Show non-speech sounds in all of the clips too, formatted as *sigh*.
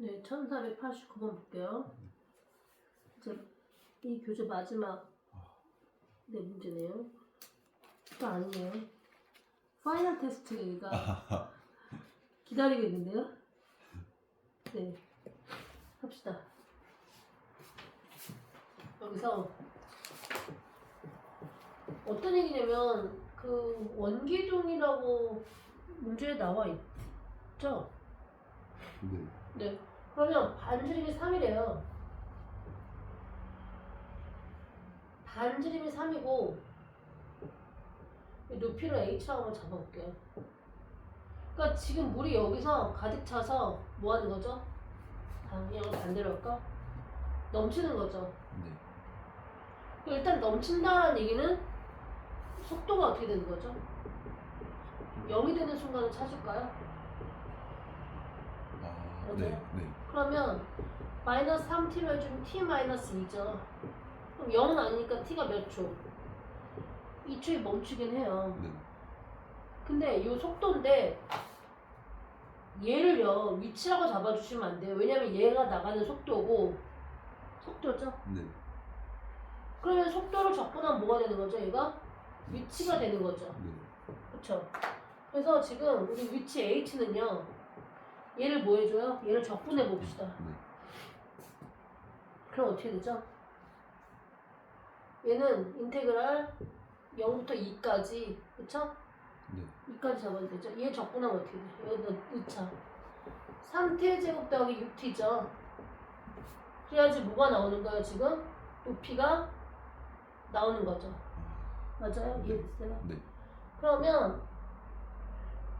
네, 1489번 볼게요. 이제 이 교재 마지막 네 문제네요. 또 아니에요. 파이널 테스트가 *laughs* 기다리겠는데요? 네, 합시다. 여기서 어떤 얘기냐면 그 원기둥이라고 문제에 나와 있죠? 네. 네. 그러면 반지름이 3이래요. 반지름이 3이고 높이를 h라고 한번 잡아볼게요. 그러니까 지금 물이 여기서 가득 차서 뭐 하는 거죠? 방향을 반대로 할까? 넘치는 거죠. 네. 일단 넘친다는 얘기는 속도가 어떻게 되는 거죠? 0이 되는 순간을 찾을까요? 아, 맞아요? 네. 네. 그러면 마이너스 3t로 해주면 t 마이너스 2죠. 그럼 0은 아니니까 t가 몇 초? 2초에 멈추긴 해요. 네. 근데 이 속도인데 얘를요 위치라고 잡아주시면 안 돼요. 왜냐면 얘가 나가는 속도고 속도죠. 네. 그러면 속도를 적분하면 뭐가 되는 거죠? 얘가 위치가 되는 거죠. 네. 그렇죠. 그래서 지금 우리 위치 h는요. 얘를 뭐 해줘요? 얘를 적분해 봅시다. 네. 그럼 어떻게 되죠? 얘는 인테그랄 0부터 2까지 그쵸? 네. 2까지 잡아야 되죠? 얘 적분하면 어떻게 돼? 여기다 넣자 3t 제곱 더하기 6t죠 그래야지 뭐가 나오는 거예요 지금? 높이가 나오는 거죠 아, 맞아요? 네. 이해됐어요? 네. 그러면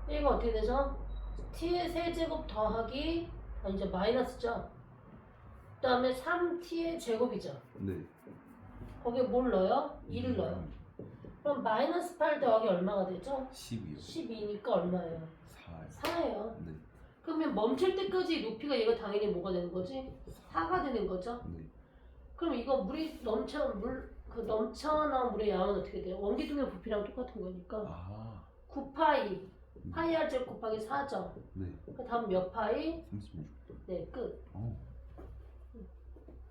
얘가 어떻게 되죠? T의 세제곱 더하기 아 이제 마이너스죠 그 다음에 3t의 제곱이죠 네. 거기에 뭘 넣어요? 2를 넣어요. 그럼 마이너스 8 더하기 얼마가 되죠? 12요. 12니까 얼마예요? 4. 4예요. 네. 그러면 멈출 때까지 높이가 얘가 당연히 뭐가 되는 거지? 4가 되는 거죠. 네. 그럼 이거 물이 넘쳐 물, 그 넘쳐나온 물의 양은 어떻게 돼요? 원기둥의 부피랑 똑같은 거니까 아. 9파이 파이 r 제곱 곱하기 4죠. 네. 그 다음 몇 파이? 36. 네, 끝. 어.